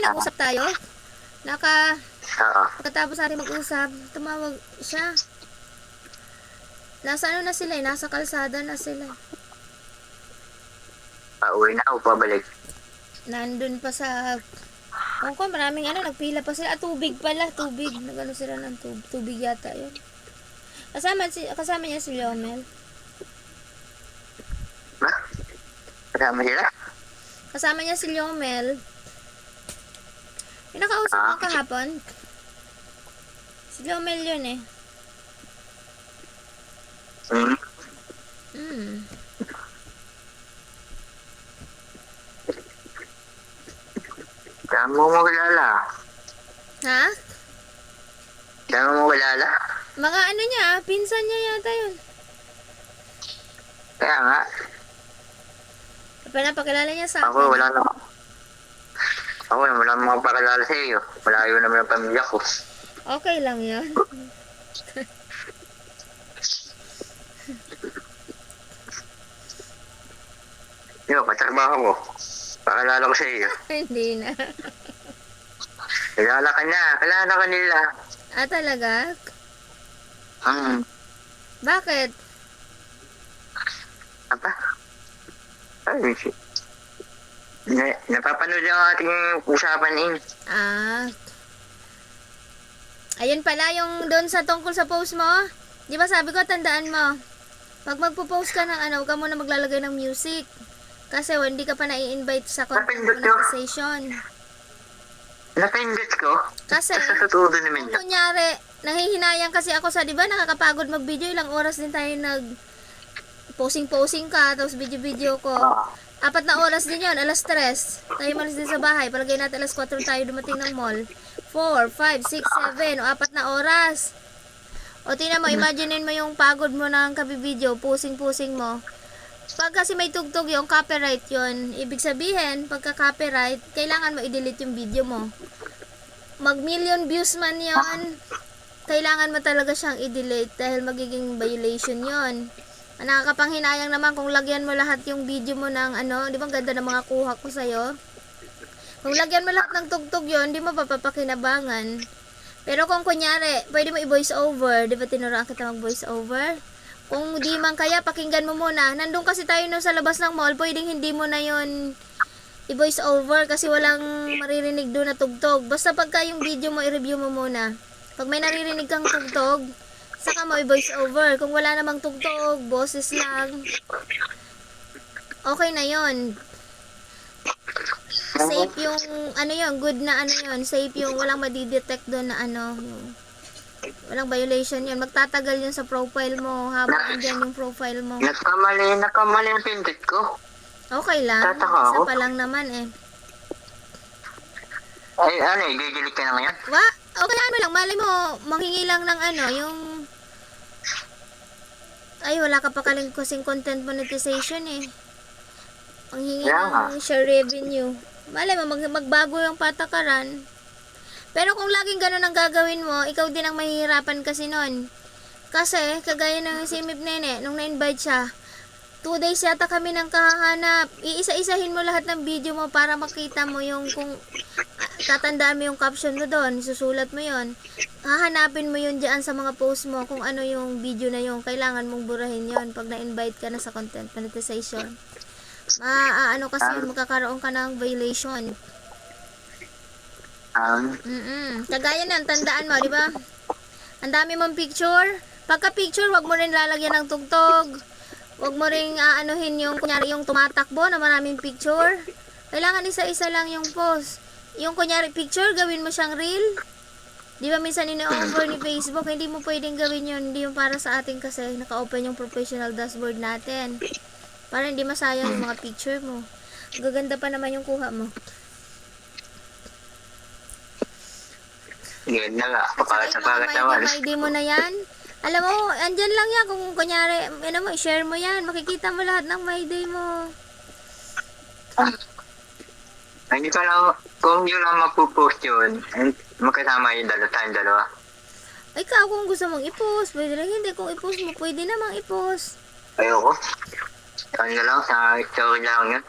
kanina usap tayo. Naka, Oo. pagkatapos natin mag-usap, tumawag siya. Nasa ano na sila eh, nasa kalsada na sila. Pauwi na ako pabalik. Nandun pa sa Hong Kong, maraming ano, nagpila pa sila. Ah, tubig pala, tubig. Nagano sila ng tubig, tubig yata yun. Kasama, si, kasama niya si Leomel. Ha? Kasama sila? Kasama niya si Leomel. Yung nakausap Ah. mo kahapon. Si Leomel yun eh. Hmm. Hmm. Saan mo mo kilala? Ha? Saan mo kilala? Mga ano niya, pinsan niya yata yun. Kaya nga, Pinapakilala niya sa ako wala na. Ako wala na makapakilala sa iyo. Malayo naman ang pamilya ko. Okay lang yun. Yo, katrabaho ko. Pakilala ko sa iyo. Hindi na. Kilala ka na. Kilala ka nila. Ah, talaga? Hmm. Bakit? Apa? Ay, shit. Na, napapanood yung ating usapan eh. Ah. Ayun pala yung doon sa tungkol sa post mo. Di ba sabi ko, tandaan mo. Pag magpo-post ka ng ano, huwag ka muna maglalagay ng music. Kasi hindi ka pa nai-invite sa content Napindot ko. Kasi, Sa sutudo naman kung kunyari, nahihinayang kasi ako sa, di ba, nakakapagod mag-video, ilang oras din tayo nag posing-posing ka, tapos video-video ko. Apat na oras din yon alas 3. Tayo malis din sa bahay. Palagay natin alas 4 tayo dumating ng mall. 4, 5, 6, 7, o apat na oras. O tingnan mo, imaginein mo yung pagod mo ng kabibideo, pusing-pusing mo. Pag kasi may tugtog yung copyright yon ibig sabihin, pagka copyright, kailangan mo i-delete yung video mo. Mag million views man yon kailangan mo talaga siyang i-delete dahil magiging violation yon Nakakapanghinayang naman kung lagyan mo lahat yung video mo ng ano, di ba ganda ng mga kuha ko sa'yo? Kung lagyan mo lahat ng tugtog yon di mo papapakinabangan. Pero kung kunyari, pwede mo i-voice over, di ba tinuruan kita mag-voice over? Kung di man kaya, pakinggan mo muna. Nandun kasi tayo no sa labas ng mall, pwedeng hindi mo na yon i-voice over kasi walang maririnig doon na tugtog. Basta pagka yung video mo, i-review mo muna. Pag may naririnig kang tugtog, saka mo i-voice over. Kung wala namang tugtog, boses lang, okay na yon Safe yung, ano yon good na ano yon safe yung walang madidetect doon na ano, yung, walang violation yun. Magtatagal yun sa profile mo habang andyan yung profile mo. Nagkamali, nagkamali ang pindot ko. Okay lang. Tataka Isa pa lang naman eh. Ay, ano, i-delete ka na ngayon? Wa? Okay ano lang, mali mo, manghingi lang ng ano, yung... Ay, wala ka pa kaling kasing content monetization eh. Manghingi Kaya nga. ng share revenue. Mali mo, mag, magbago yung patakaran. Pero kung laging ganun ang gagawin mo, ikaw din ang mahihirapan kasi nun. Kasi, kagaya ng si Mip Nene, nung na-invite siya, two days yata kami nang kahahanap. Iisa-isahin mo lahat ng video mo para makita mo yung kung ah, tatandaan mo yung caption mo doon, susulat mo yon. Hahanapin mo yun diyan sa mga post mo kung ano yung video na yung kailangan mong burahin yon pag na-invite ka na sa content monetization. Ma, ano kasi yun, magkakaroon ka ng violation. Um, Mm Kagaya nan, tandaan mo, di ba? Ang dami mong picture. Pagka picture, wag mo rin lalagyan ng tugtog. Wag mo rin aanuhin yung, kunyari, yung tumatakbo na maraming picture. Kailangan isa-isa lang yung post. Yung kunyari picture, gawin mo siyang reel. Di ba minsan ino-over ni Facebook, hindi mo pwedeng gawin yun. Hindi yung para sa atin kasi naka-open yung professional dashboard natin. Para hindi masayang yung mga picture mo. Gaganda pa naman yung kuha mo. yun na nga. At Para saka sa yung mga pagat naman. ID mo na yan. Alam mo, andyan lang yan. Kung kunyari, ano mo, i-share mo yan. Makikita mo lahat ng my day mo. Ay, Hindi ko lang, kung yun lang mapupost yun, and magkasama yung dalawa, tayong dalawa. Ikaw, kung gusto mong i-post, pwede rin hindi. Kung i-post mo, pwede namang i-post. Ayoko. Kanya lang, sa story lang yun.